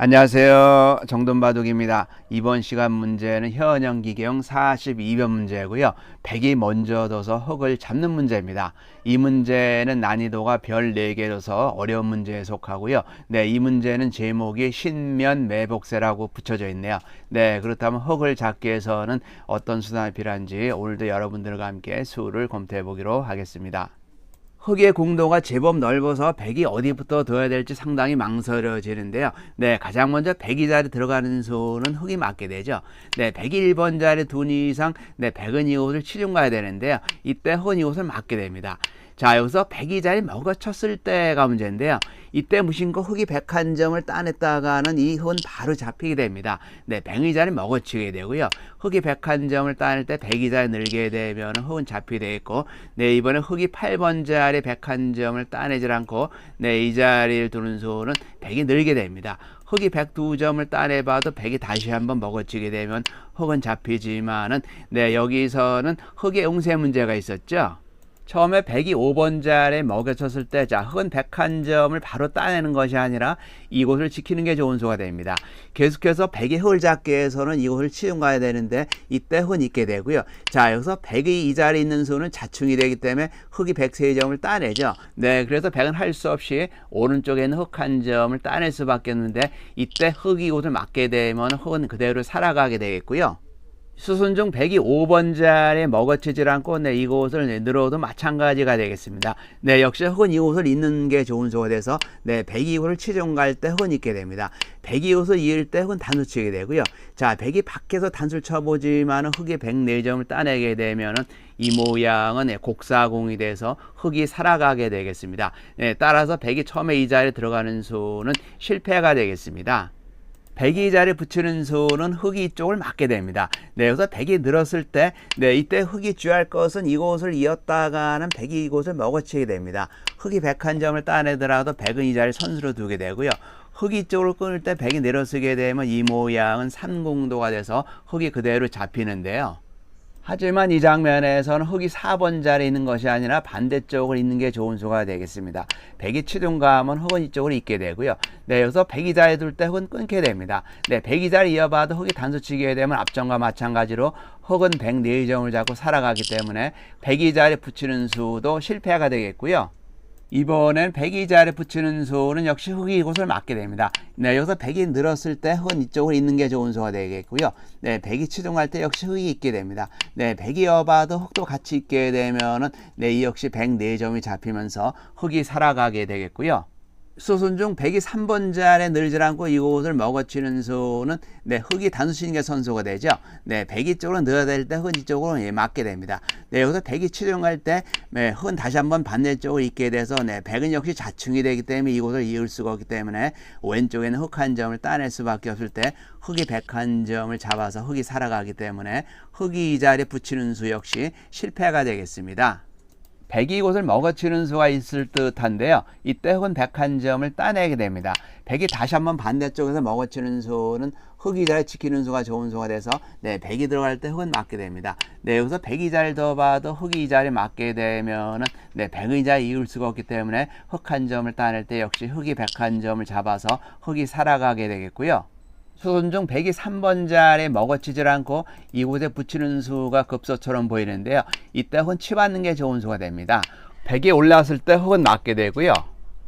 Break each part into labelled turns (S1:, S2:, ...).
S1: 안녕하세요. 정돈바둑입니다. 이번 시간 문제는 현영기경 42번 문제고요. 100이 먼저 둬서 흙을 잡는 문제입니다. 이 문제는 난이도가 별 4개로서 어려운 문제에 속하고요. 네, 이 문제는 제목이 신면 매복세라고 붙여져 있네요. 네, 그렇다면 흙을 잡기 위해서는 어떤 수단이 필요한지 오늘도 여러분들과 함께 수를 검토해 보기로 하겠습니다. 흙의 공도가 제법 넓어서 백이 어디부터 둬야 될지 상당히 망설여지는데요. 네, 가장 먼저 백이 자리 들어가는 수는 흙이 맞게 되죠. 네, 백이 1번 자리 둔 이상, 네, 백은 이곳을 치중 가야 되는데요. 이때 흙은 이곳을 맞게 됩니다. 자, 여기서 백이 자리 먹어쳤을 때가 문제인데요. 이때 무심코 흙이 백한 점을 따냈다가는 이 흙은 바로 잡히게 됩니다. 네, 백이 자리 먹어치게 되고요. 흙이 백한 점을 따낼 때 백이 자리 늘게 되면 흙은 잡히게 되겠고, 네, 이번에 흙이 8번 자리 백한 점을 따내질 않고, 네, 이 자리를 두는 소는 백이 늘게 됩니다. 흙이 102점을 따내봐도 백이 다시 한번 먹어치게 되면 흙은 잡히지만은, 네, 여기서는 흙의 응세 문제가 있었죠. 처음에 102 5번 자리에 먹여쳤을 때, 자, 흙은 101점을 바로 따내는 것이 아니라 이곳을 지키는 게 좋은 수가 됩니다. 계속해서 100의 흙을 잡기 위해서는 이곳을 치중 가야 되는데, 이때 흙은 있게 되고요. 자, 여기서 100이 이 자리에 있는 수는 자충이 되기 때문에 흙이 103점을 따내죠. 네, 그래서 100은 할 수 없이 오른쪽에 있는 흙 한 점을 따낼 수밖에 없는데, 이때 흙이 이곳을 맞게 되면 흙은 그대로 살아가게 되겠고요. 수순 중 102 5번 자리에 먹어치질 않고 네, 이곳을 네, 늘어도 마찬가지가 되겠습니다. 네, 역시 흙은 이곳을 잇는 게 좋은 수가 돼서 네, 102호를 치중 갈 때 흙은 있게 됩니다. 102호를 이을 때 흙은 단수 치게 되고요. 자, 100이 밖에서 단수를 쳐보지만 흙이 104점을 따내게 되면은 이 모양은 네, 곡사공이 돼서 흙이 살아가게 되겠습니다. 네, 따라서 100이 처음에 이 자리에 들어가는 수는 실패가 되겠습니다. 자리 붙이는 수는 흙이 이쪽을 맞게 됩니다. 네, 그래서 백이 늘었을 때, 네, 이때 흙이 주할 것은 이곳을 이었다가는 백이 이곳을 먹어치게 됩니다. 흙이 백 한 점을 따내더라도 백은 이 자리 선수로 두게 되고요. 흙이 이쪽으로 끊을 때 백이 내려쓰게 되면 이 모양은 삼공도가 돼서 흙이 그대로 잡히는데요. 하지만 이 장면에서는 흙이 4번 자리에 있는 것이 아니라 반대쪽을 있는 게 좋은 수가 되겠습니다. 백이 치중감은 흙은 이쪽으로 있게 되고요. 네, 여기서 백이 자리에 둘 때 흙은 끊게 됩니다. 네, 백이 자리 이어봐도 흙이 단수 치게 되면 앞전과 마찬가지로 흙은 104점을 잡고 살아가기 때문에 백이 자리에 붙이는 수도 실패가 되겠고요. 이번엔 백이 자리에 붙이는 수는 역시 흙이 이곳을 맞게 됩니다. 네, 여기서 백이 늘었을 때 흙은 이쪽으로 있는 게 좋은 수가 되겠고요. 네, 백이 치중할 때 역시 흙이 있게 됩니다. 네, 백이 여봐도 흙도 같이 있게 되면은 네, 이 역시 104점이 잡히면서 흙이 살아가게 되겠고요. 수순 중 100이 3번 자리에 늘질 않고 이곳을 먹어치는 수는 네, 흙이 단수신계 선수가 되죠. 네, 100이 쪽으로 넣어야 될 때 흙은 이쪽으로 예, 맞게 됩니다. 네, 여기서 100이 치중할 때 네, 흙은 다시 한번 반대 쪽으로 있게 돼서 네, 100은 역시 자충이 되기 때문에 이곳을 이을 수가 없기 때문에 왼쪽에는 흙 한 점을 따낼 수밖에 없을 때 흙이 101 점을 잡아서 흙이 살아가기 때문에 흙이 이 자리에 붙이는 수 역시 실패가 되겠습니다. 백이 곳을 먹어치는 수가 있을 듯한데요. 이때 흙은 101점을 따내게 됩니다. 백이 다시 한번 반대쪽에서 먹어치는 수는 흙이 잘 지키는 수가 좋은 수가 돼서 네, 백이 들어갈 때 흙은 맞게 됩니다. 네, 여기서 백이 잘 더봐도 흙이 이 자리에 맞게 되면은 네, 백의 자리 이을 수가 없기 때문에 흙한 점을 따낼 때 역시 흙이 101점을 잡아서 흙이 살아가게 되겠고요. 중 100이 3번 자리에 먹어치질 않고 이곳에 붙이는 수가 급소처럼 보이는데요. 이때 흙은 치받는 게 좋은 수가 됩니다. 100이 올라왔을 때 흙은 맞게 되고요.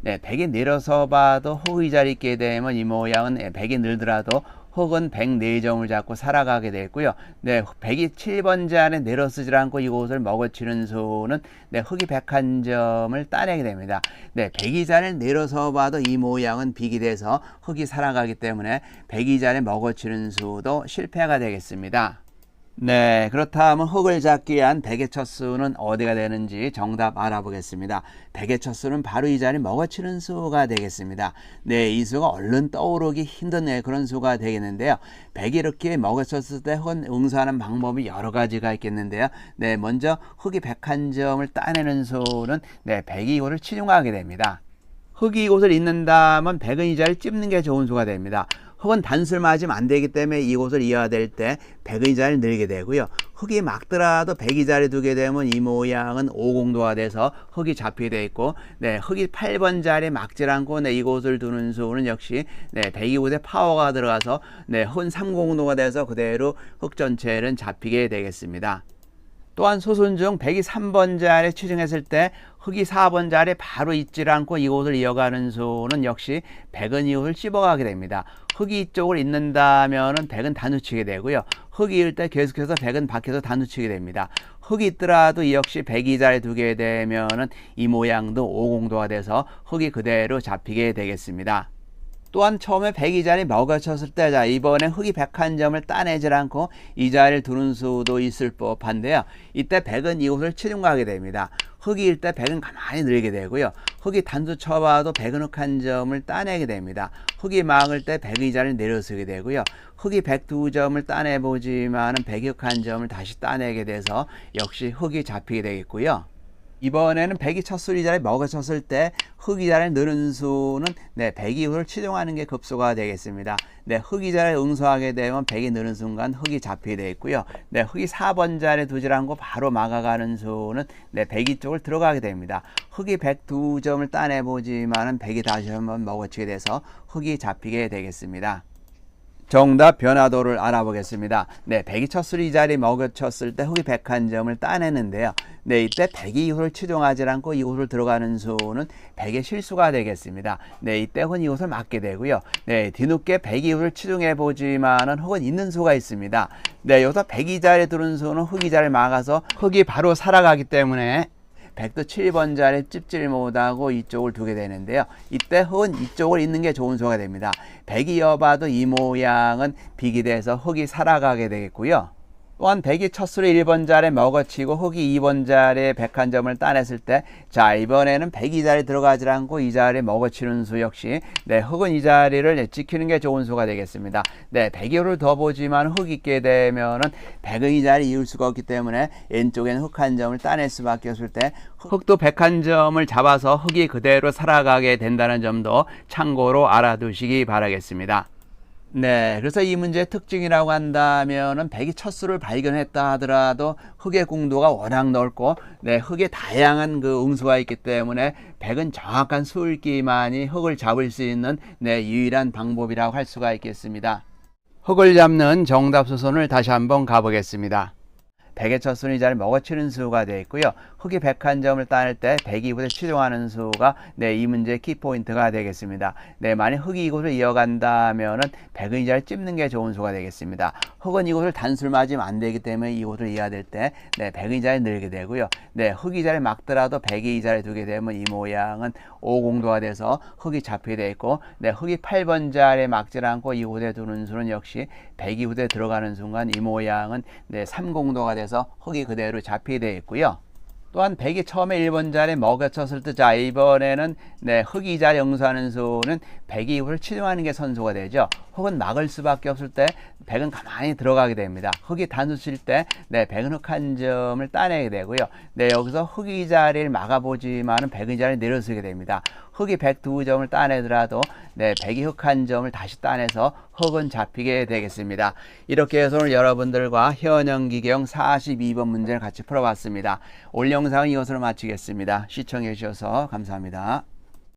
S1: 네, 100이 내려서 봐도 흙의 자리 있게 되면 이 모양은 100이 늘더라도 흙은 104점을 잡고 살아가게 되고요. 네, 100이 7번 자리에 내려쓰질 않고 이곳을 먹어치는 수는 네, 흙이 101점을 따내게 됩니다. 네, 102 자리에 내려서 봐도 이 모양은 빅이 돼서 흙이 살아가기 때문에 102 자리에 먹어치는 수도 실패가 되겠습니다. 네, 그렇다면 흙을 잡기 위한 백의 첫 수는 어디가 되는지 정답 알아보겠습니다. 백의 첫 수는 바로 이 자리 먹어치는 수가 되겠습니다. 네, 이 수가 얼른 떠오르기 힘든 네, 그런 수가 되겠는데요. 백이 이렇게 먹어쳤을 때 흙은 응수하는 방법이 여러 가지가 있겠는데요. 네, 먼저 흙이 백한 점을 따내는 수는 네, 백이 이거를 치중하게 됩니다. 흙이 이곳을 잇는다면 백은 이 자리를 찝는 게 좋은 수가 됩니다. 흙은 단술 맞으면 안 되기 때문에 이곳을 이어될 때 백의 자리를 늘게 되고요. 흙이 막더라도 백의 자리 두게 되면 이 모양은 5공도가 돼서 흙이 잡히게 돼 있고 네, 흙이 8번 자리에 막질 않고 네, 이곳을 두는 수는 역시 네, 백이곳에 파워가 들어가서 네, 흙은 3공도가 돼서 그대로 흙 전체는 잡히게 되겠습니다. 또한 소순 중 103번 자리에 치중했을 때 흙이 4번 자리에 바로 있질 않고 이곳을 이어가는 수는 역시 백은 이곳을 씹어가게 됩니다. 흙이 이쪽을 잇는다면은 백은 다 놓치게 되고요. 흙이 일때 계속해서 백은 밖에서 다 놓치게 됩니다. 흙이 있더라도 이 역시 백이 자리에 두게 되면은 이 모양도 5공도가 돼서 흙이 그대로 잡히게 되겠습니다. 또한 처음에 백이 자리 먹어쳤을 때, 자, 이번에 흙이 백한 점을 따내질 않고 이 자리를 두는 수도 있을 법한데요. 이때 백은 이곳을 치중하게 됩니다. 흙이일 때 백은 가만히 늘게 되고요. 흙이 단수 쳐봐도 백은 흙한 점을 따내게 됩니다. 흙이 막을 때 백의 자리를 내려서게 되고요. 흙이 백두 점을 따내보지만은 백이 흙한 점을 다시 따내게 돼서 역시 흙이 잡히게 되겠고요. 이번에는 백이 첫 수리 자리에 먹어 쳤을 때 흙이 자리에 느는 수는 네, 백이 흙을 치중하는 게 급소가 되겠습니다. 네, 흙이 자리에 응수하게 되면 백이 느는 순간 흙이 잡히게 되어 있고요. 네, 흙이 4번 자리에 두질 않고 바로 막아가는 수는 네, 백이 쪽을 들어가게 됩니다. 흙이 백두 점을 따내보지만은 백이 다시 한번 먹어치게 돼서 흙이 잡히게 되겠습니다. 정답 변화도를 알아보겠습니다. 네, 백이 첫 수리 자리 먹어쳤을 때 흙이 백한 점을 따내는데요. 네, 이때 백이 이곳을 치중하지 않고 이곳을 들어가는 수는 백의 실수가 되겠습니다. 네, 이때 흙은 이곳을 맞게 되고요. 네, 뒤늦게 백이 이곳을 치중해 보지만은 흙은 있는 수가 있습니다. 네, 여기서 백이 자리에 들은 수는 흙이 자리를 막아서 흙이 바로 살아가기 때문에 백도 7번 자리에 찝질 못하고 이쪽을 두게 되는데요. 이때 흙은 이쪽을 있는 게 좋은 수가 됩니다. 백이 이어봐도 이 모양은 비기 돼서 흙이 살아가게 되겠고요. 또한 백이 첫 수를 1번 자리에 먹어치고 흙이 2번 자리에 백 한 점을 따냈을 때, 자, 이번에는 백이 자리에 들어가지 않고 이 자리에 먹어치는 수 역시, 네, 흙은 이 자리를 지키는 게 좋은 수가 되겠습니다. 네, 백이호를 더 보지만 흙 있게 되면은 백은 이 자리 이을 수가 없기 때문에 왼쪽에는 흙 한 점을 따낼 수밖에 없을 때, 흙도 백 한 점을 잡아서 흙이 그대로 살아가게 된다는 점도 참고로 알아두시기 바라겠습니다. 네, 그래서 이 문제의 특징이라고 한다면은 백이 첫 수를 발견했다 하더라도 흙의 궁도가 워낙 넓고 네, 흙에 다양한 그 응수가 있기 때문에 백은 정확한 수읽기만이 흙을 잡을 수 있는 네, 유일한 방법이라고 할 수가 있겠습니다. 흙을 잡는 정답 수선을 다시 한번 가보겠습니다. 백의 첫 순위 자를 먹어치는 수가 되어 있고요. 흙이 백한 점을 따낼 때 백이 이곳에 치중하는 수가 네, 이 문제의 키포인트가 되겠습니다. 네, 만약 흙이 이곳을 이어간다면은 백은 이 자를 찝는 게 좋은 수가 되겠습니다. 흙은 이곳을 단술 맞으면 안 되기 때문에 이곳을 이어될 때 네, 백은 이 자를 늘게 되고요. 네, 흙이 자를 막더라도 백이 이 자를 두게 되면 이 모양은 5공도가 돼서 흙이 잡히게 되어 있고 네, 흙이 8번 자리에 막질 않고 이곳에 두는 수는 역시 백이 후대 들어가는 순간 이 모양은 네, 3공도가 돼서 흙이 그대로 잡히게 되어 있고요. 또한 백이 처음에 1번 자리에 먹여쳤을 때, 자, 이번에는, 네, 흙이 자리 응수하는 수는 백이 이후를 치중하는 게 선수가 되죠. 혹은 막을 수밖에 없을 때, 백은 가만히 들어가게 됩니다. 흙이 단수 칠 때, 네, 백은 흙 한 점을 따내게 되고요. 네, 여기서 흙이 자리를 막아보지만은 백의 자리를 내려서게 됩니다. 흙이 백두 점을 따내더라도, 네, 백이 흙 한 점을 다시 따내서 흙은 잡히게 되겠습니다. 이렇게 해서 오늘 여러분들과 현영기경 42번 문제를 같이 풀어봤습니다. 올 영상은 이것으로 마치겠습니다. 시청해 주셔서 감사합니다.